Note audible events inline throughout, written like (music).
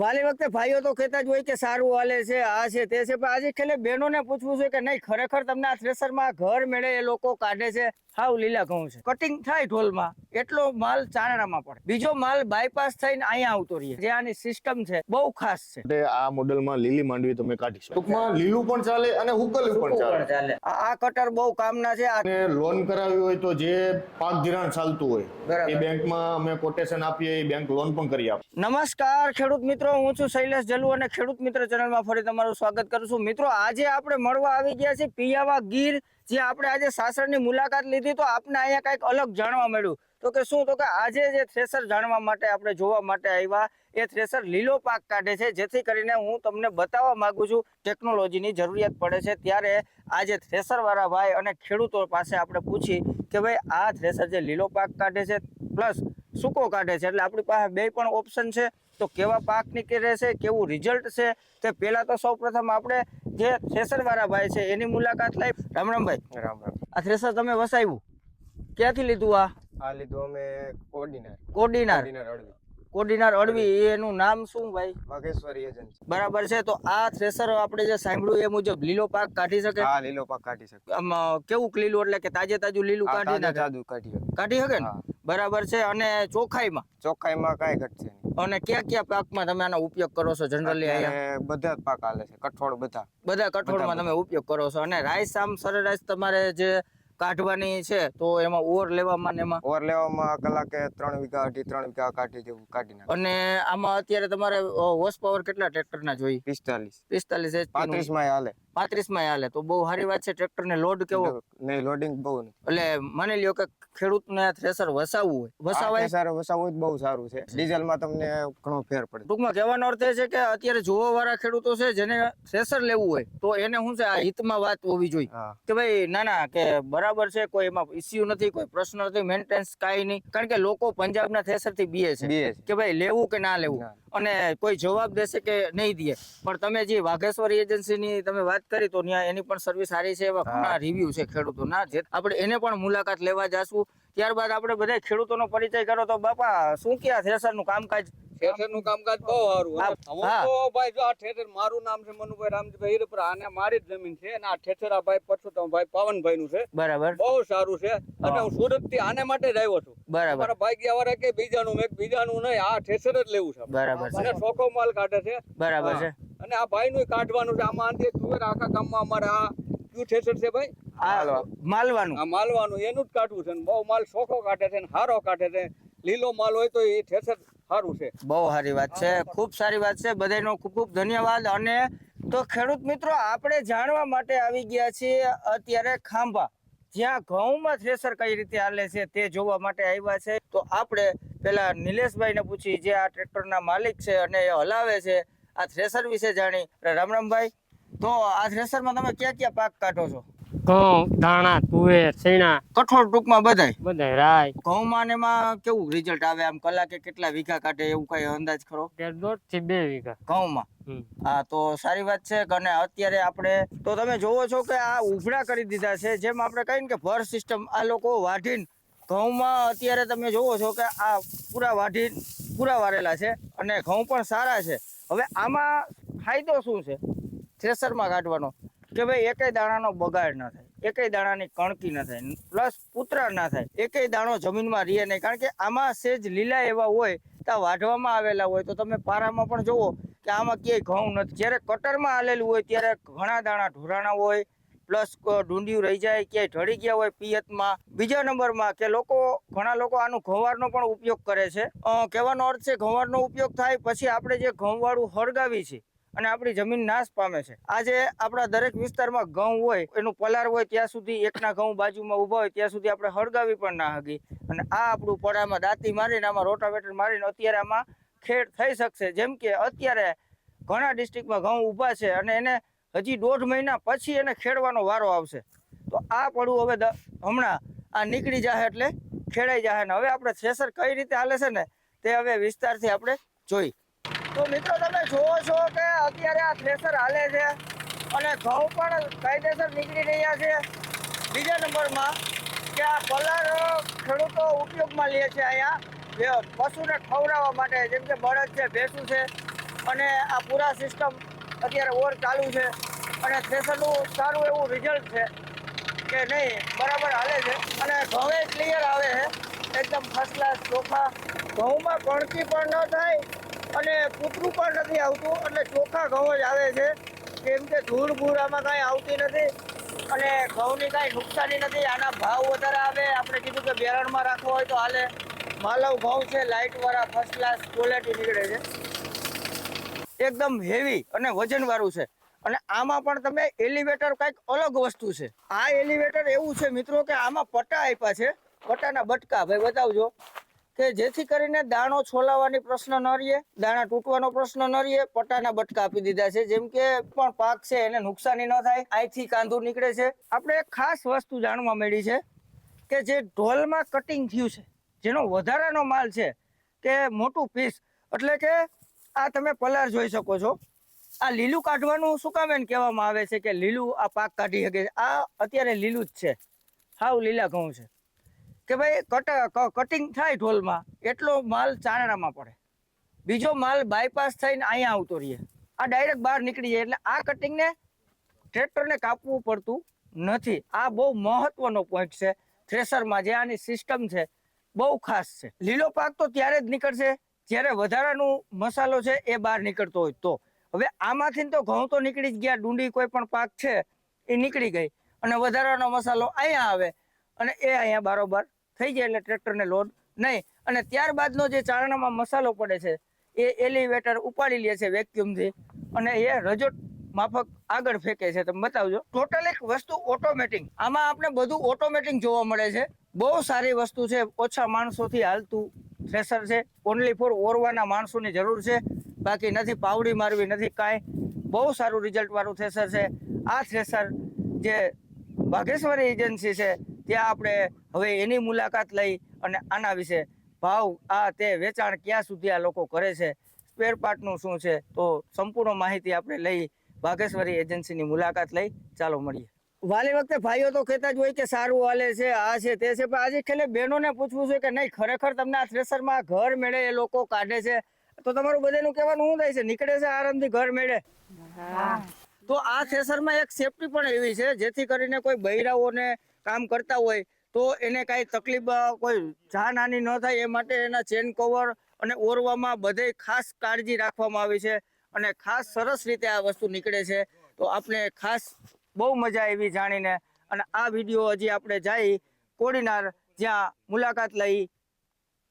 વાલી વખતે ભાઈઓ તો કહેતા જ હોય કે સારું હાલે છે આ છે તે છે પણ આજે ખેલે બહેનોને પૂછવું છે કે નહીં ખરેખર તમને આ થ્રેસરમાં ઘર મેળે એ લોકો કાઢે છે? હાવ લીલા ઘઉં છે. કટિંગ થાય ઢોલમાં એટલો માલ ચારણામાં પડે. બીજો માલ બાયપાસ થઈને અહીંયા આવતો રહીએ જે આની સિસ્ટમ છે બહુ ખાસ છે. આ મોડલમાં લીલી માંડવી તમે કાઢી શકો. ટૂંકમાં લીલું પણ ચાલે અને હુકલું પણ ચાલે. આ કટર બહુ કામના છે અને લોન કરાવી હોય તો જે પાક ધિરાણ ચાલતું હોય બરાબર. એ બેંકમાં અમે કોટેશન આપીએ એ બેંક લોન પણ કરી આપે. નમસ્કાર ખેડૂત મિત્રો. હું છું શૈલેષ જલુ અને ખેડૂત મિત્ર ચેનલમાં ફરી તમારું સ્વાગત કરું છું. મિત્રો, આજે આપણે મળવા આવી ગયા છે પિયાવા ગીર, જે આપણે આજે સાસણની મુલાકાત લીધી. તો આપને અહીંયા કંઈક અલગ જાણવા મળ્યું. તો કે શું? તો કે આજે જે થ્રેસર જાણવા માટે આપણે જોવા માટે આવ્યા, એ થ્રેસર લીલો પાક કાઢે છે. જેથી કરીને હું તમને બતાવવા માંગુ છું, ટેકનોલોજીની જરૂરિયાત પડે છે. ત્યારે આજે થ્રેસરવાળા ભાઈ અને ખેડૂતો પાસે આપણે પૂછી કે ભાઈ, આ થ્રેસર જે લીલો પાક કાઢે છે, પ્લસ સૂકો કાઢે છે. એટલે આપણી પાસે બે પણ ઓપ્શન છે. તો કેવા પાક નીકળે છે કેવું રિઝલ્ટ છે તે પહેલા તો સૌ પ્રથમ આપણે જે થ્રેસર વાળા ભાઈ છે એની મુલાકાત લઈ. રામ રામ ભાઈ. રામ રામ. આ થ્રેસર તમે વસાવ્યું? ક્યાંથી લીધું આ? આ લીધું અમે કોર્ડિનર કોર્ડિનર અડવી કોડીનાર અડવી એનું નામ શું ભાઈ? વાઘેશ્વરી એજન્સી. બરાબર છે તો આ થ્રેસર આપણે જે સાંભળ્યું એ મુજબ લીલો પાક કાઢી શકે? હા લીલો પાક કાઢી શકે. આમ કેવું લીલું એટલે કે તાજે તાજું લીલું કાઢી નાખે? કાઢી શકે. કાઢી શકે ને? બરાબર છે અને ચોખાઈમાં? ચોખ્ખાઈમાં કાંઈ ઘટશે નહીં. અને કયા કયા પાકમાં તમે આનો ઉપયોગ કરો છો જનરલી અહીંયા? બધા જ પાક હાલે છે કઠોળ બધા. બધા કઠોળમાં. તમે ઉપયોગ કરો છો. અને રાઈસ આમ સરેરાશ તમારે જે કાઢવાની છે તો એમાં ઓર લેવામાં એમાં? ઓર લેવામાં કલાકે ત્રણ વીઘા અઢી ત્રણ વીઘા કાઢી જેવું કાઢી નાખે. અને આમાં અત્યારે તમારે હોર્સ પાવર કેટલા ટ્રેક્ટરના જોઈ પિસ્તાલીસ. પિસ્તાલીસ પાંત્રીસમાં હાલે. પાંત્રીસમાં હાલે. તો બહુ સારી વાત છે ટ્રેક્ટર ને લોડ કેવો? નહીં લોડિંગ બહુ એટલે માની લ્યો કે ખેડૂતને થ્રેસર વસાવવું હોય. વસાવાય સારું વસાવવું બહુ સારું છે. ડીઝલમાં તમને ઘણો ફેર પડે. ટૂંકમાં કહેવાનો અર્થ એ છે કે અત્યારે જોવા વાળા ખેડૂતો છે જેને થ્રેસર લેવું હોય તો એને શું છે આ હિતમાં વાત હોવી જોઈએ. કે ભાઈ ના ના કે બરાબર છે કોઈ એમાં ઇસ્યુ નથી કોઈ પ્રશ્ન નથી મેન્ટેનન્સ કાંઈ નહીં. કારણ કે લોકો પંજાબના થ્રેસરથી બીએ છે. બે છે. કે ભાઈ લેવું કે ના લેવું? અને કોઈ જવાબ દેશે કે નહીં દે. પણ તમે જે વાઘેશ્વરી એજન્સીની તમે વાત કરી તો ત્યાં એની પણ સર્વિસ સારી છે એવા ઘણા રિવ્યુ છે ખેડૂતોના. જે આપણે એને પણ મુલાકાત લેવા જાશું. ત્યારબાદ આપણે બધા ખેડૂતોનો પરિચય કરો તો બાપા શું કે આ થ્રેસરનું કામકાજ? ઠેઠરનું કામકાજ બહુ સારું. હા, હું તો ભાઈ જો આ ઠેઠર મારું નામ છે મનુભાઈ રામજીભાઈ હીરપરા. આને મારી જ જમીન છે અને આ ઠેઠર આ ભાઈ પરસોત્તમભાઈ પાવનભાઈ નું છે. બરાબર. બહુ સારું છે. અને હું. સુરતથી આને માટે જ આવ્યો છું. બરાબર. મારા ભાઈ ગયા વાળા કે બીજાનું મેં બીજાનું નહીં આ ઠેસર જ લેવું છે બરાબર છે. અને ચોખ્ખો માલ કાઢે છે. બરાબર છે. અને આ ભાઈ નું કાઢવાનું છે. આમાં અંતે તુવેર આખા ગામમાં અમારે આ કયું ઠેસર છે ભાઈ? આ માલવાનું. આ માલવાનું એનું જ કાઢવું છે ને બહુ માલ સોખો કાઢે છે ને સારો કાઢે છે. લીલો માલ હોય તો એ ઠેસર સારું છે. બહુ સારી વાત છે ખૂબ સારી વાત છે. બધાનો ખૂબ ખૂબ ધન્યવાદ. અને તો ખેડૂત મિત્રો આપણે જાણવા માટે આવી ગયા છીએ અત્યારે ખાંભા. જ્યાં ઘઉંમાં થ્રેસર કઈ રીતે હાલે છે તે જોવા માટે આવ્યા છે. તો આપણે પેલા નિલેશભાઈને પૂછી જે આ ટ્રેક્ટરના માલિક છે અને એ હલાવે છે. આ થ્રેસર વિશે જાણી. રામ રામભાઈ તો આ થ્રેસરમાં તમે ક્યાં ક્યાં પાક કાઢો છો? ઘઉં ધાણા તુવેર ચણા કઠોળ ટૂંકમાં બધાય? બધા રાય. ઘઉંમાં ને એમાં કેવું રિઝલ્ટ આવે? આમ કલાકે કેટલા વીઘા કાઢે એવું કઈ અંદાજ ખરો? દોઢથી બે વીઘા. ઘઉંમાં. હા તો સારી વાત છે. અને અત્યારે આપણે તો તમે જોવો છો કે આ ઉભરા કરી દીધા છે. જેમ આપણે કહીએ ને કે ભર સિસ્ટમ આ લોકો વાઢીને ઘઉંમાં અત્યારે તમે જોવો છો કે આ પૂરા વાઢીને પૂરા વારેલા છે. અને ઘઉં પણ સારા છે. હવે આમાં ફાયદો શું છે? થ્રેસરમાં કાઢવાનો કે ભાઈ એકેય દાણાનો બગાડ ના થાય, એકેય દાણાની કણકી ના થાય, પ્લસ પુતરા ના થાય, એકેય દાણો જમીનમાં રહે નહીં. કારણ કે આમાં સેજ લીલા એવા હોય ત્યાં વાઢવામાં આવેલા હોય, તો તમે પારામાં પણ જુઓ કે આમાં ક્યાંય ઘઉં નથી. જ્યારે કટરમાં આલેલું હોય, ત્યારે ઘણા દાણા ઢોરાણા હોય પ્લસ ડુંડિયું રહી જાય, ક્યાંય ઢળી ગયા હોય પિયતમાં. બીજા નંબરમાં કે લોકો, ઘણા લોકો આનું ઘઉંવારનો પણ ઉપયોગ કરે છે. કહેવાનો અર્થ છે ઘઉંવારનો ઉપયોગ થાય, પછી આપણે જે ઘઉંવાળું હળગાવી છે, અને આપણી જમીન નાશ પામે છે. આજે આપણા દરેક વિસ્તારમાં ઘઉં હોય, એનું પલાર હોય, ત્યાં સુધી એકના ઘઉં બાજુમાં ઊભા હોય, ત્યાં સુધી આપણે હળગાવી પણ ના હગી અને આ આપણું પડામાં દાંતી મારીને, આમાં રોટાવેટર મારીને અત્યારે આમાં ખેડ થઈ શકશે. જેમ કે અત્યારે ઘણા ડિસ્ટ્રિક્ટમાં ઘઉં ઊભા છે, અને એને હજી દોઢ મહિના પછી એને ખેડવાનો વારો આવશે. તો આ પડવું હવે હમણાં આ નીકળી જાય એટલે ખેડાઈ જાય ને હવે આપણે થ્રેસર કઈ રીતે હાલે છે ને તે હવે વિસ્તારથી આપણે જોઈ. તો મિત્રો તમે જોવો છો કે અત્યારે આ થ્રેસર હાલે છે અને ઘઉં પણ કાયદેસર નીકળી રહ્યા છે. બીજા નંબરમાં કે આ કલર ખેડૂતો ઉપયોગમાં લે છે અહીંયા પશુને ખવડાવવા માટે, જેમ કે બળદ છે, ભેંસું છે અને આ પૂરા સિસ્ટમ અત્યારે ઓર ચાલુ છે અને થ્રેસરનું સારું એવું રિઝલ્ટ છે કે નહીં, બરાબર હાલે છે. અને ઘઉં ક્લિયર આવે છે. એકદમ ફર્સ્ટ ક્લાસ ચોખા. ઘઉંમાં કણકી પણ ન થાય અને કૂતરું પણ નથી આવતું. એટલે ચોખા ઘઉં જ આવે છે. કેમ કે ધૂળ ભૂળ કાંઈ આવતી નથી અને ઘઉંની કાંઈ નુકસાની નથી. આના ભાવ વધારે આવે. આપણે કીધું કે બેરણમાં રાખવો હોય તો હાલે. માલવ ઘઉં છે લાઇટવાળા ફર્સ્ટ ક્લાસ ક્વોલિટી નીકળે છે. એકદમ હેવી અને વજનવાળું છે. અને આમાં પણ તમે એલિવેટર કંઈક અલગ વસ્તુ છે. આ એલિવેટર એવું છે મિત્રો કે આમાં પટ્ટા આપ્યા છે. પટ્ટાના બટકા. ભાઈ, બતાવજો. કે જેથી કરીને દાણો છોલાવવાની પ્રશ્ન ન રહીએ, દાણા તૂટવાનો પ્રશ્ન ન રહીએ, પટ્ટાના બટકા આપી દીધા છે. જેમ કે પણ પાક છે, એને નુકસાની ન થાય અહીંથી કાંદુર નીકળે છે. આપણે એક ખાસ વસ્તુ જાણવા મળી છે કે જે ઢોલમાં કટિંગ થયું છે, જેનો વધારાનો માલ છે, કે મોટું પીસ એટલે કે આ તમે પલાર જોઈ શકો છો. આ લીલું કાઢવાનું શું કામ એને કહેવામાં આવે છે કે લીલું આ પાક કાઢી શકે આ અત્યારે લીલું જ છે. હાવ લીલા ઘઉં છે. કે ભાઈ કટ કટિંગ થાય ઢોલમાં, એટલો માલ ચારણામાં પડે. બીજો માલ બાયપાસ થઈને અહીંયા આવતો રહીએ આ ડાયરેક્ટ બહાર નીકળી જાય એટલે આ કટિંગને ટ્રેક્ટરને કાપવું પડતું નથી. આ બહુ મહત્વનો પોઈન્ટ છે. થ્રેસરમાં જે આની સિસ્ટમ છે, બહુ ખાસ છે. લીલો પાક તો ત્યારે જ નીકળશે. જ્યારે વધારાનું મસાલો છે એ બહાર નીકળતો હોય તો. હવે આમાંથી તો ઘઉં તો નીકળી જ ગયા, ડુંડી કોઈ પણ પાક છે એ નીકળી ગઈ અને વધારાનો મસાલો અહીંયા આવે અને એ અહીંયા બારોબાર થઈ જાય એટલે ટ્રેક્ટરને લોડ નહીં. અને ત્યારબાદનો જે ચારણામાં મસાલો પડે છે એ એલિવેટર ઉપાડી લે છે વેક્યુમથી અને એ રજોટ માફક આગળ ફેંકે છે. તમે બતાવજો. ટોટલ એક વસ્તુ ઓટોમેટિક. આમાં આપણે બધું ઓટોમેટિક જોવા મળે છે. બહુ સારી વસ્તુ છે. ઓછા માણસોથી હાલતું થ્રેસર છે. ઓનલી ફોર ઓરવાના માણસોની જરૂર છે. બાકી નથી પાવડી મારવી, નથી કાંઈ. બહુ સારું રિઝલ્ટવાળું થ્રેસર છે. આ થ્રેસર જે વાઘેશ્વરી એજન્સી છે, ત્યાં આપણે હવે એની મુલાકાત લઈ અને આના વિશે ભાવ આ તે વેચાણ ક્યાં સુધી આ લોકો કરે છે સ્પેર પાર્ટનું શું છે, તો સંપૂર્ણ માહિતી આપણે લઈ ભાગેશ્વરી એજન્સીની મુલાકાત લઈ. ચાલો મળીએ. વાલી વખતે ભાઈઓ તો કહેતા જ હોય કે સારું હાલે છે આ છે તે છે. પણ આજે છેલ્લે બહેનોને પૂછવું છે કે નહીં ખરેખર તમને આ થ્રેસરમાં ઘર મેળે એ લોકો કાઢે છે? તો તમારું બધાનું કહેવાનું શું થાય છે? નીકળે છે આરામથી ઘર મેળે? તો આ થ્રેસરમાં એક સેફટી પણ એવી છે જેથી કરીને કોઈ બૈરાઓને કામ કરતા હોય તો એને કાંઈ તકલીફ કોઈ જાનહાની ન થાય એ માટે એના ચેન કવર અને ઓરવામાં બધે ખાસ કાળજી રાખવામાં આવી છે. અને ખાસ સરસ રીતે આ વસ્તુ નીકળે છે. તો આપણે ખાસ બહુ મજા આવી જાણીને. અને આ વીડિયો હજી આપણે જઈ કોડીનાર જ્યાં મુલાકાત લઈ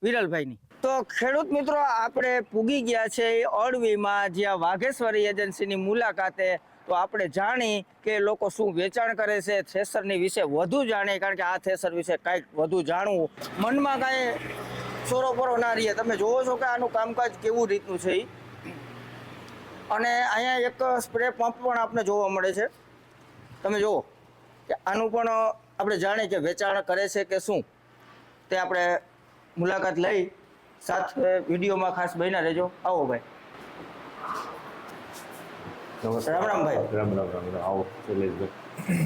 વિરલભાઈની. તો ખેડૂત મિત્રો, આપણે પૂગી ગયા છે એ અળવીમાં જ્યાં વાઘેશ્વરી એજન્સીની મુલાકાતે. તો આપણે જાણી કે લોકો શું વેચાણ કરે છે, થેસરની વિશે વધુ જાણીએ, કારણ કે આ થેસર વિશે કાંઈક વધુ જાણવું. મનમાં કાંઈ સોરો પરો ના રહીએ તમે જોવો છો કે આનું કામકાજ કેવું રીતનું છે. અને અહીંયા એક સ્પ્રે પંપ પણ આપણે જોવા મળે છે. તમે જુઓ કે આનું પણ આપણે જાણીએ કે વેચાણ કરે છે કે શું? તે આપણે મુલાકાત લઈ સાથે વિડીયોમાં ખાસ બન્યા રહેજો. આવો ભાઈ. રામ રામ ભાઈ. રામ રામ રામ રામ. આવો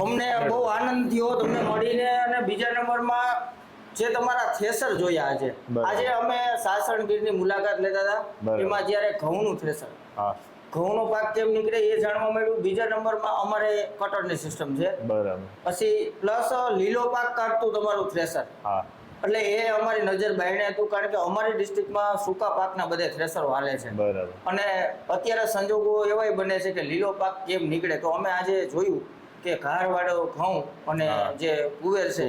અમને બહુ આનંદ થયો તમને મળીને અને બીજા નંબરમાં જે તમારા થ્રેસર જોયા આજે. આજે અમે સાસણગીરની મુલાકાત લેતા હતા. એમાં જ્યારે ઘઉંનું થ્રેસર હા. ઘઉંનો પાક કેમ નીકળે એ જાણવા મળ્યું. બીજા નંબરમાં અમારે કટરની સિસ્ટમ છે. બરાબર. પછી પ્લસ લીલો પાક કાઢતું તમારું થ્રેસર હા. એટલે એ અમારી નજર બાયણે હતું કારણ કે અમારી ડિસ્ટ્રિક્ટમાં સૂકા પાકના બધે થ્રેસરો હાલે છે. બરાબર. અને અત્યારે સંજોગો એવાય બને છે કે લીલો પાક કેમ નીકળે. તો અમે આજે જોયું કે ઘારવાળો ઘઉં અને જે કુવેર છે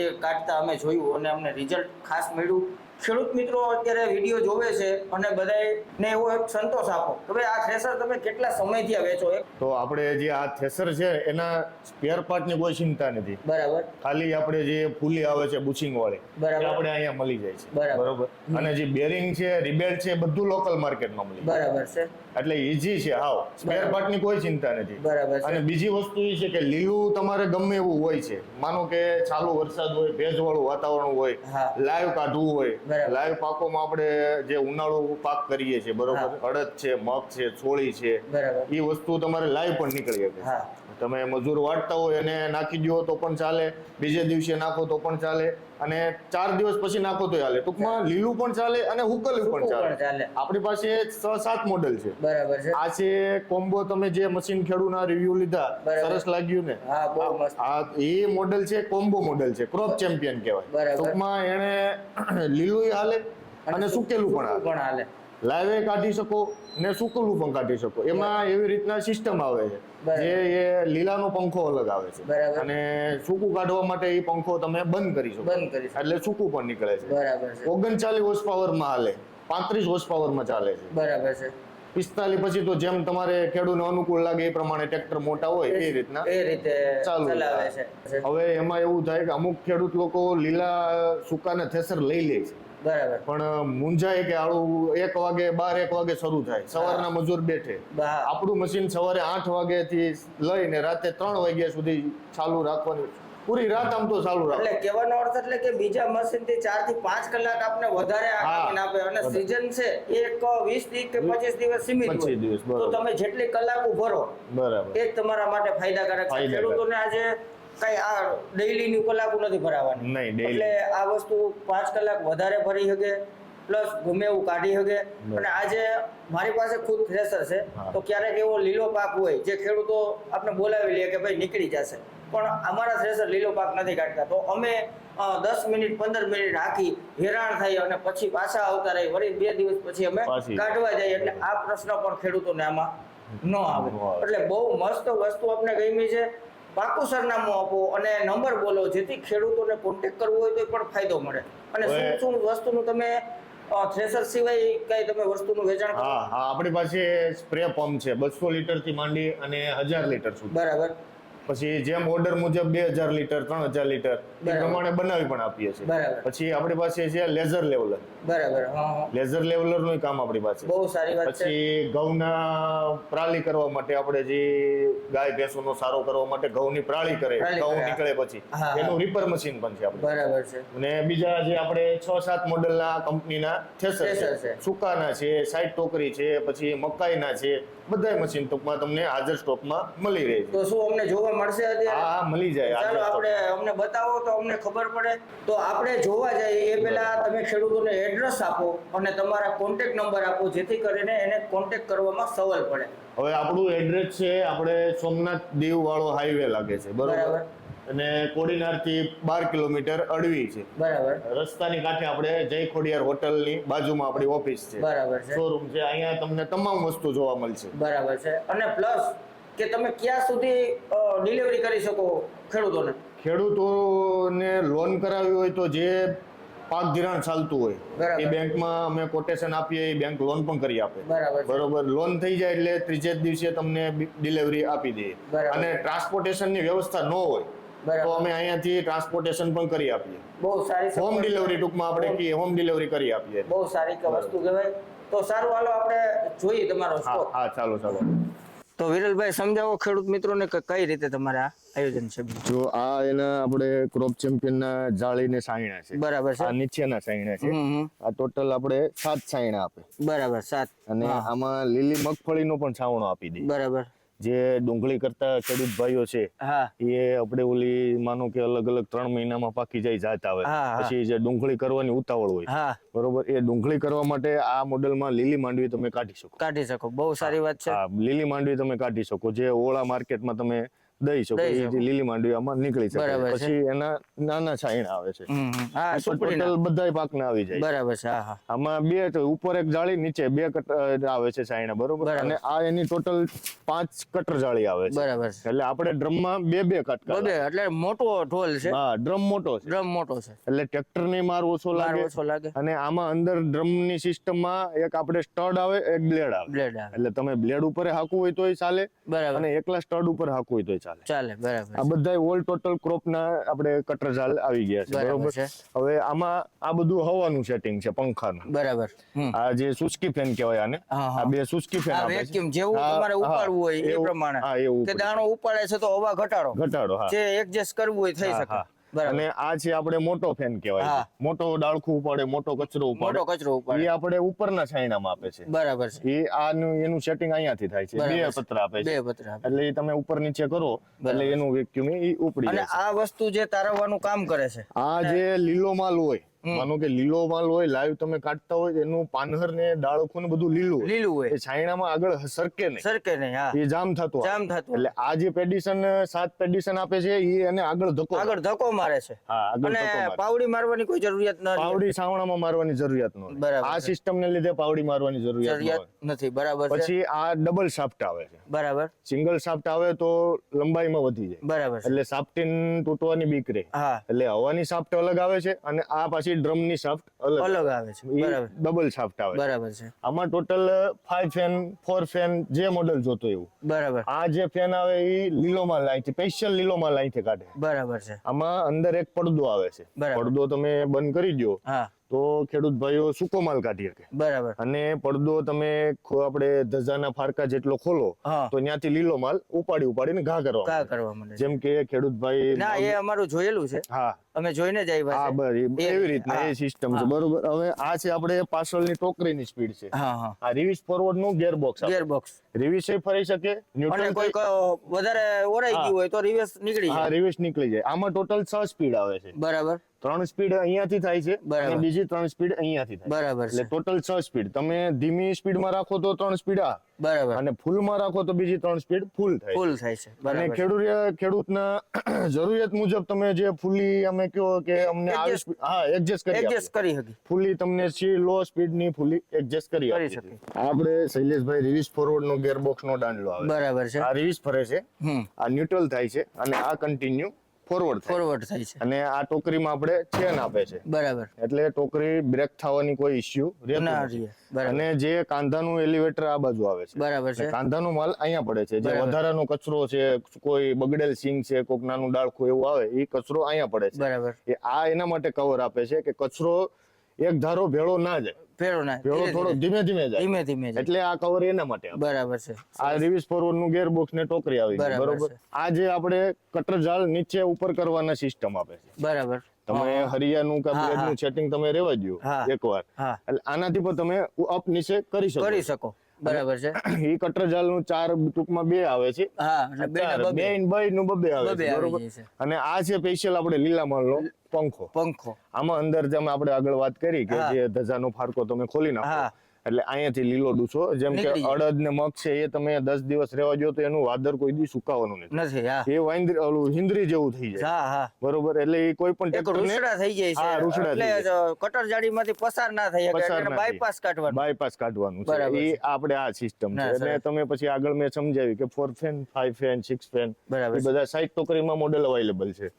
એ કાઢતા અમે જોયું અને અમને રિઝલ્ટ ખાસ મળ્યું. ખેડૂત મિત્રો અત્યારે વીડિયો જોવે છે અને બધાને એવો એક સંતોષ આપો. કે ભાઈ આ થ્રેસર તમે કેટલા સમયથી આ વેચો તો આપણે જે આ થ્રેસર છે એના સ્પેર પાર્ટની કોઈ ચિંતા નથી. બરાબર. ખાલી આપણે જે ફૂલી આવે છે બુશિંગ વાળી બરાબર. આપણે અહીંયા મળી જાય છે. બરાબર. અને જે બેરિંગ છે રિબેલ છે બધું લોકલ માર્કેટમાં મળી બરાબર છે. એટલે ઈઝી છે હાવ. સ્પેર. પાર્ટની કોઈ ચિંતા નથી. બરાબર અને બીજી વસ્તુ એ છે કે લીલું તમારે ગમે એવું હોય છે. માનો કે ચાલુ વરસાદ હોય ભેજવાળું વાતાવરણ. હોય લાઈવ કાઢવું હોય. લાઈવ પાકોમાં આપણે જે ઉનાળુ પાક કરીએ છીએ બરોબર? અડદ છે મગ છે છોળી છે એ વસ્તુ તમારે લાઈવ પણ નીકળી શકે. તમે મજૂર વાટતા હોય એને નાખી દો તો પણ ચાલે બીજે દિવસે નાખો તો પણ ચાલે. અને ચાર દિવસ પછી નાખો તો ચાલે ટૂંકમાં લીલું પણ ચાલે અને હુકલું પણ ચાલે. આપણી પાસે છ સાત મોડેલ છે. બરાબર છે. આ છે કોમ્બો તમે જે મશીન ખેડૂના રિવ્યુ લીધા સરસ લાગ્યું ને? હા એ મોડેલ છે કોમ્બો મોડેલ છે ક્રોપ ચેમ્પિયન કહેવાય. ટૂંકમાં એને (clears throat) લીલું હાલે અને સુકેલું પણ હાલે. લાઈવે કાઢી શકો ને સુકલું પણ કાઢી શકો. એમાં એવી રીતના સિસ્ટમ આવે છે. જે એ લીલાનો પંખો અલગ આવે છે. અને સૂકું કાઢવા માટે એ પંખો તમે બંધ કરી શકો. બંધ કરી. એટલે સૂકું પણ નીકળે છે. બરાબર છે. ઓગણચાલીસ હોર્સ પાવરમાં હાલે. પાંત્રીસ હોર્સ પાવરમાં ચાલે છે. બરાબર છે. પિસ્તાલીસ પછી તો જેમ તમારે ખેડૂતને અનુકૂળ લાગે એ પ્રમાણે ટ્રેક્ટર મોટા હોય એ રીતના એ રીતે ચાલુ હવે એમાં એવું થાય કે અમુક ખેડૂત લોકો લીલા સુકાને થેસર લઈ લે છે. બરાબર. પણ મુંજાય કે આળું એક વાગે બાર એક વાગે શરૂ થાય. સવારના મજૂર બેઠે. આપણું મશીન સવારે આઠ વાગ્યાથી લઈને રાતે ત્રણ વાગ્યા સુધી ચાલુ રાખવાનું. પૂરી રાત આમ તો ચાલુ એટલે રાખવાનું કહેવાનો અર્થ એટલે કે બીજા મશીનથી ચારથી પાંચ કલાક આપણે વધારે આ આપે અને સિઝન છે એક વીસ દિવસ કે પચીસ દિવસ સીમિત 25 દિવસ, તો તમે જેટલી કલાક ઉભરો બરાબર. એ તમારા માટે ફાયદાકારક છે. ખેડૂતોને આજે કઈ આ ડેઈલી ની કલાકો નથી ભરાવાની. નહીં, એટલે આ વસ્તુ પાંચ કલાક વધારે ભરી શકે પ્લસ ગમે એવું કાઢી શકે અને આજે મારી પાસે ખુદ થ્રેસર છે તો ક્યારેક એવો લીલો પાક હોય જે ખેડૂતો આપણે બોલાવી લે કે ભાઈ નીકળી જશે. પણ અમારા થ્રેસર લીલો પાક નથી કાઢતા. તો અમે દસ મિનિટ પંદર મિનિટ રાખી હેરાન થઈ અને પછી પાછા આવતા રહી વળી બે દિવસ પછી અમે કાઢવા જઈએ. એટલે આ પ્રશ્ન પણ ખેડૂતોને આમાં ન આવે. એટલે બહુ મસ્ત વસ્તુ આપણે ગમી છે. પાકું સરનામું આપો અને નંબર બોલો. જેથી ખેડૂતોને કોન્ટેક કરવો હોય તો પણ ફાયદો મળે. અને શું શું વસ્તુનું તમે થ્રેસર સિવાય કઈ તમે વસ્તુનું વેચાણ હા હા આપણી પાસે સ્પ્રે પંપ છે. બસો લીટરથી માંડી અને હજાર લીટર સુધી. બરાબર. પછી જેમ ઓર્ડર મુજબ બે હજાર લીટર ત્રણ હજાર લીટર એ પ્રમાણે બનાવી પણ આપીએ છીએ. પછી આપણી પાસે છે લેઝર લેવલર બરાબર લેઝર લેવલરનું કામ આપણી પાસે બહુ સારી વાત છે. પછી ઘઉંના પ્રાળી કરવા માટે આપણે જે ગાય ભેંસોનો સારો કરવા માટે ઘઉંની પ્રાળી કરે. ઘઉં. નીકળે પછી. એનું રીપર મશીન પણ છે આપણે બરાબર છે. અને બીજા જે આપણે છ સાત મોડેલના કંપનીના છે. છે. સુકાના છે સાઈડ ટોકરી છે પછી મકાઈના છે. બધાય મશીન ટૂંકમાં તમને હાજર સ્ટોકમાં મળી રહે છે. તો શું અમને જોવા મળશે અત્યારે? હા મળી જાય ચાલો આપણે અમને બતાવો તો અમને ખબર પડે. તો આપણે જોવા જઈએ એ પહેલા તમે ખેડૂતોને એડ્રેસ આપો અને તમારા કોન્ટેક્ટ નંબર આપો જેથી કરીને એને કોન્ટેક્ટ કરવામાં સવાલ પડે. હવે આપણું એડ્રેસ છે આપણે સોમનાથ દેવવાળો હાઈવે લાગે છે બરાબર. અને કોડીનારથી બાર કિલોમીટર અડવી છે. બરાબર. રસ્તાની કાંઠે આપણે જય ખોડિયાર હોટલની બાજુમાં આપણી ઓફિસ છે. બરાબર છે. શોરૂમ છે. અહીંયા તમને તમામ વસ્તુ જોવા મળશે. બરાબર છે. અને પ્લસ કે તમે ક્યાં સુધી ડિલિવરી કરી શકો ખેડૂતોને? ખેડૂતોને લોન કરાવી હોય તો જે પાક ધિરાણ ચાલતું હોય. એ બેંકમાં અમે કોટેશન આપીએ એ બેંક લોન પણ કરી આપે. બરાબર લોન થઈ જાય એટલે ત્રીજે દિવસે તમને ડિલિવરી આપી દઈએ. અને ટ્રાન્સપોર્ટેશનની વ્યવસ્થા ન હોય. તો અમે અહીંયાથી ટ્રાન્સપોર્ટેશન પણ કરી આપીએ. બહુ સારી હોમ ડિલિવરી ટૂંકમાં આપણે કહીએ હોમ ડિલિવરી કરી આપીએ. બહુ સારી વસ્તુ કહેવાય. તો સારું હાલો આપણે જોઈએ તમારો હા સ્ટોક હા ચાલો ચાલો. તો વિરલભાઈ સમજાવો ખેડૂત મિત્રોને કે કઈ રીતે તમારે આ આયોજન છે? જો આ એના આપણે ક્રોપ ચેમ્પિયનના જાળીને સાયણા છે. બરાબર છે. આ નીચેના સાયણા છે. આ ટોટલ આપણે સાત સાયણા આપે. બરાબર સાત. અને આમાં લીલી મગફળીનો પણ છાવણો આપી દે બરાબર. જે ડુંગળી કરતા ખેડૂત ભાઈઓ છે એ આપણે ઓલી માનો કે અલગ અલગ ત્રણ મહિનામાં પાકી જાય જાત આવે. પછી જે ડુંગળી કરવાની ઉતાવળ હોય. બરોબર? એ ડુંગળી કરવા માટે આ મોડેલમાં લીલી માંડવી તમે કાઢી શકો. કાઢી શકો. બહુ સારી વાત છે. લીલી માંડવી તમે કાઢી શકો. જે ઓળા માર્કેટમાં તમે શકો. જે લીલી માંડવી આમાં નીકળી શકે. પછી એના નાના છાયણા આવે છે. હા સુપડીના. બધાય પાકના આવી જાય બરાબર છે આમાં બે તો ઉપર એક જાળી નીચે બે કટર આવે છે છાયણા બરોબર. અને આ એની ટોટલ પાંચ કટર જાળી આવે છે. બરાબર એટલે આપણે ડ્રમમાં બે બે કટકા બે એટલે મોટો ઢોલ છે. હા ડ્રમ મોટો છે. ડ્રમ મોટો છે. એટલે ટ્રેક્ટરની માર ઓછો લાગે. ઓછો લાગે. અને આમાં અંદર ડ્રમની સિસ્ટમમાં એક આપણે સ્ટડ આવે એક બ્લેડ આવે. બ્લેડ એટલે તમે બ્લેડ ઉપર હાકવું હોય તોય ચાલે. બરાબર. અને એકલા સ્ટડ ઉપર હાકવું હોય તોય ચાલે ચાલે. બરાબર આ બધા ઓલ ટોટલ ક્રોપ ના આપણે કટર ઝાલ આવી ગયા છે બરાબર. હવે આમાં આ બધું હવાનું સેટિંગ છે પંખાનું. બરાબર. આ જે સુસ્કી ફેન કહેવાય આને. આ બે સુસ્કી ફેન આપે છે. જેવું તમારે ઉપાડવું હોય એ પ્રમાણે. હા એવું કે દાણો ઉપાડે છે તો હવા ઘટાડો. ઘટાડો હા. જે એડજસ્ટ કરવું હોય થઈ શકે. અને આ છે આપણે મોટો ફેન કહેવાય. મોટો ડાળખું ઉપાડે મોટો કચરો મોટો કચરો ઉપાડે. એ આપણે ઉપરના છાંયડામાં આપે છે. બરાબર છે. એ આનું એનું સેટિંગ અહીંયાથી થાય છે. બે પત્ર આપે બે પત્ર એટલે એ તમે ઉપર નીચે કરો એટલે એનું વેક્યુમ એ ઉપડી જાય અને આ વસ્તુ જે તારવવાનું કામ કરે છે. આ જે લીલો માલ હોય માનો કે લીલો માલ હોય લાઈવ તમે કાઢતા હોય એનું પાનહર ને ડાળખું ને બધું લીલું લીલું હોય. એ છાંયડામાં આગળ સરકે નહીં. સરકે નહીં હા. એ જામ થતું જામ થતું એટલે આ જે પેડિશન સાત પેડિશન આપે છે એ એને આગળ ધક્કો આગળ ધક્કો મારે છે. હા આગળ અને ધક્કો મારે. પાવડી મારવાની કોઈ જરૂરિયાત નથી પાવડી છાવણામાં મારવાની જરૂરિયાત ન બરાબર આ સિસ્ટમ ને લીધે પાવડી મારવાની જરૂરિયાત. નથી બરાબર પછી આ ડબલ શાફ્ટ આવે છે. બરાબર. સિંગલ શાફ્ટ આવે તો લંબાઈમાં વધી જાય. બરાબર એટલે શાફ્ટિન તૂટવાની બીક રહે. હા. એટલે હવાની શાફ્ટ અલગ આવે છે અને આ પાછી ડ્રમની શાફ્ટ અલગ અલગ આવે છે બરાબર. ડબલ શાફ્ટ આવે બરાબર છે. આમાં ટોટલ 5 ફેન 4 ફેન જે મોડેલ જોતો એવું. બરાબર. આ જે ફેન આવે એ લીલો માલ અહીંથી સ્પેશિયલ લીલો માલ અહીંથી કાઢે. બરાબર છે. આમાં અંદર એક પડદો આવે છે. પડદો તમે બંધ કરી દો હા. તો ખેડૂત ભાઈઓ સૂકો માલ કાઢી શકે. બરાબર. અને પડદો તમે આપણે ધજાના ફારકા જેટલો ખોલો તો ત્યાંથી લીલો માલ ઉપાડી ઉપાડીને ઘા કરવા ઘા. કરવા જેમ કે ખેડૂત ભાઈ ના એ અમારું જોયેલું છે. હા. અમે જોઈને જ આવ્યા હા બરાબર એવી રીતના એ સિસ્ટમ છે. બરોબર. હવે આ છે આપણે પાછળની ટોકરીની સ્પીડ છે. હા હા. આ reverse ફોરવર્ડનું gear box gear box reverse ફરી શકે ન્યુટ્રલ કોઈ વધારે ઓરાઈ ગયું હોય તો રિવર્સ નીકળી હા જાય. રિવિસ નીકળી જાય. આમાં ટોટલ છ સ્પીડ આવે છે. બરાબર. ત્રણ સ્પીડ અહીંયાથી થાય છે. અને બીજી ત્રણ સ્પીડ અહીંયાથી થાય બરાબર એટલે ટોટલ છ સ્પીડ તમે ધીમી સ્પીડમાં રાખો તો ત્રણ સ્પીડ આ. બરાબર. અને ફૂલમાં રાખો તો બીજી ત્રણ સ્પીડ ફૂલ થાય ફૂલ થાય છે. અને ખેડૂત ખેડૂતના (clears throat) જરૂરિયાત મુજબ તમે જે ફૂલી અમે કહો કે અમને આવી હા એડજસ્ટ કરી એડજસ્ટ કરી શકી ફૂલી તમને સી લો સ્પીડની ફૂલી એડજસ્ટ કરી કરી શકે. આપણે શૈલેષભાઈ રિવિસ ફોરવર્ડ નો ગિયરબોક્સ નો દાંડલો આવે બરાબર છે. આ રિવિસ ફરે છે. આ ન્યુટ્રલ થાય છે અને આ કન્ટિન્યુ ફોરવર્ડ ફોરવર્ડ થાય છે. અને આ ટોકરીમાં આપણે ચેન આપે છે. બરાબર. એટલે ટોકરી બ્રેક થવાની કોઈ ઇશ્યુ રહેતો અને જે કાંધાનું એલિવેટર આ બાજુ આવે છે. બરાબર છે. કાંધાનો માલ અહીંયા પડે છે. જે. વધારાનો કચરો છે કોઈ બગડેલ સિંગ છે કોક નાનું ડાળખું એવું આવે એ કચરો અહીંયા પડે છે. બરાબર. એ આ એના માટે કવર આપે છે કે કચરો એક ધારો ભેળો ના જાય. ફેરો ના ભેળો થોડો ધીમે ધીમે જાય. ધીમે ધીમે જાય. એટલે આ કવર એના માટે બરાબર છે. આ રિવિસ ફોરવર્ડનું ગેર બોક્સ ને ટોકરી આવી બરાબર આ જે આપણે કટર જાળ નીચે ઉપર કરવાના સિસ્ટમ આપે છે. બરાબર. તમે હરિયાનું કે બ્લેડનું સેટિંગ તમે રેવા દો. એકવાર. એટલે આનાથી પણ તમે અપ નીચે કરી શકો. કરી શકો. બરાબર છે. એ કટર જાળનું ચાર ટૂંકમાં બે આવે છે. બે બે ને નું બબે આવે છે બરોબર? અને આ છે સ્પેશિયલ આપણે લીલા માલનો પંખો. પંખો. આમાં અંદર જેમ આપણે આગળ વાત કરી કે જે જે ધજાનો ફારકો તમે ખોલી નાખો. એટલે અહીંયાથી લીલો ડૂસો જેમ કે અડદ ને મગ છે એ તમે દસ દિવસ રહેવા જો તો એનું વાદર કોઈ દી સુકાવાનું નથી. એ વાંદરી ઓલું હિંદરી જેવું થઈ જાય. હા હા. બરોબર? એટલે એ કોઈ પણ એક રૂસડા થઈ જાય છે. રૂસડા એટલે કટર કટર જાળીમાંથી પસાર ના થઈ પસાર એટલે બાયપાસ કાઢવાનું. બાયપાસ કાઢવાનું છે. એ. આપણે આ સિસ્ટમ છે. અને તમે પછી આગળ મેં સમજાવી કે four fan five fan six fan એ બધા સાઈડ ટોકરીમાં મોડેલ અવેલેબલ છે.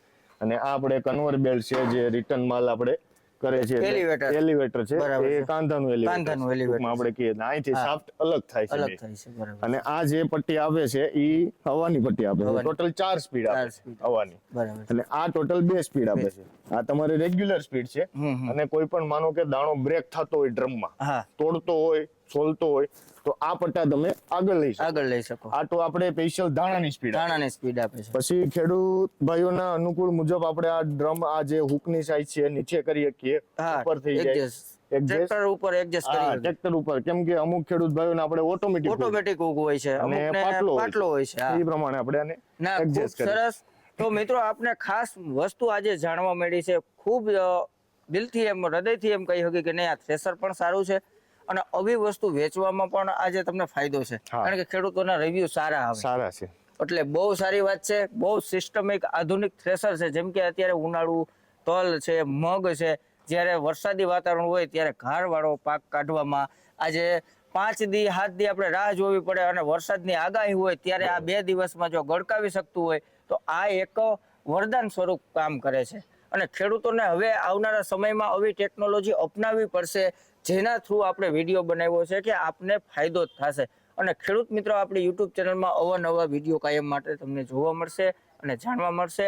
અને આ આપણે કન્વર બેલ્ટ છે જે રિટર્ન માલ આપણે કરે છે એલિવેટર એલિવેટર છે. એ કાંધાનું એલિવેટર એલિવેટર આપણે કહીએ અહીંથી શાફ્ટ અલગ થાય છે અલગ થાય છે બરાબર. અને આ જે પટ્ટી આવે છે એ હવાની પટ્ટી આપે છે. ટોટલ ચાર સ્પીડ આપે છે હવાની. બરાબર અને આ ટોટલ બે સ્પીડ આપે છે. આ તમારી રેગ્યુલર સ્પીડ છે. અને કોઈ પણ માનો કે દાણો બ્રેક થતો હોય ડ્રમમાં તોડતો હોય સોલતો હોય તો આ પટ્ટા તમે આગળ લઈ શકો. આગળ લઈ શકો. આ તો આપણે સ્પેશિયલ દાણાની સ્પીડ દાણાની સ્પીડ આપે છે. પછી ખેડૂત ભાઈઓના અનુકૂળ મુજબ આપણે આ ડ્રમ આ જે હુકની સાઈઝ છે નીચે કરી શકીએ. ઉપર થઈ જાય. adjust. Adjust. ટ્રેક્ટર ઉપર એડજસ્ટ કરી ટ્રેક્ટર ઉપર. કેમ કે અમુક ખેડૂત ભાઈઓને આપણે ઓટોમેટિક ઓટોમેટિક હોય છે. અને પાટલો પાટલો હોય છે એ પ્રમાણે આપણે આને ના કરી સરસ. તો મિત્રો આપને ખાસ વસ્તુ આજે જાણવા મળી છે. ખૂબ દિલથી એમ હૃદયથી એમ કહી શકી કે નહીં આ થ્રેસર પણ સારું છે. અને આવી વસ્તુ વેચવામાં પણ આજે તમને ફાયદો છે. કારણ કે ખેડૂતોના રિવ્યુ સારા આવે. સારા છે. એટલે બહુ સારી વાત છે. બહુ સિસ્ટમિક આધુનિક થ્રેસર છે. જેમ કે અત્યારે ઉનાળુ તલ છે મગ છે. જ્યારે વરસાદી વાતાવરણ હોય ત્યારે ઘારવાળો પાક કાઢવામાં આજે પાંચ દી હાથ દી આપણે રાહ જોવી પડે અને વરસાદની આગાહી હોય ત્યારે આ બે દિવસમાં જો ગળકાવી શકતું હોય તો આ એક વરદાન સ્વરૂપ કામ કરે છે. અને ખેડૂતોને હવે આવનારા સમયમાં આવી ટેકનોલોજી અપનાવવી પડશે. જેના થ્રુ આપણે વીડિયો બનાવ્યો છે કે આપને ફાયદો થશે. અને ખેડૂત મિત્રો આપણી યુટ્યુબ ચેનલમાં અવાનવા વીડિયો કાયમ માટે તમને જોવા મળશે અને જાણવા મળશે.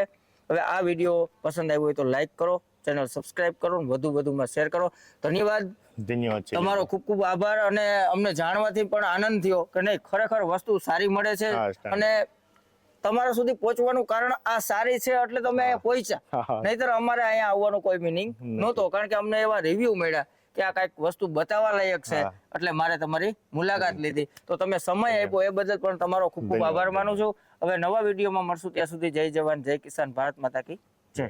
હવે આ વીડિયો પસંદ આવ્યો હોય તો લાઈક કરો ચેનલ સબસ્ક્રાઇબ કરો વધુ વધુમાં શેર કરો. ધન્યવાદ. ધન્યવાદ તમારો ખૂબ ખૂબ આભાર અને અમને જાણવાથી પણ આનંદ થયો કે નહીં ખરેખર વસ્તુ સારી મળે છે અને તમારા સુધી પહોંચવાનું કારણ આ સારી છે એટલે તમે પહોંચ્યા. નહીતર અમારે અહીંયા આવવાનો કોઈ મિનિંગ નહોતો કારણ કે અમને એવા રિવ્યુ મળ્યા. કે આ કંઈક વસ્તુ બતાવવા લાયક છે એટલે મારે તમારી મુલાકાત લીધી. તો તમે સમય આપ્યો એ બદલ પણ તમારો ખૂબ ખૂબ આભાર માનું છું. હવે નવા વિડીયોમાં મળશું. ત્યાં સુધી જય જવાન જય કિસાન ભારત માતા કી જય.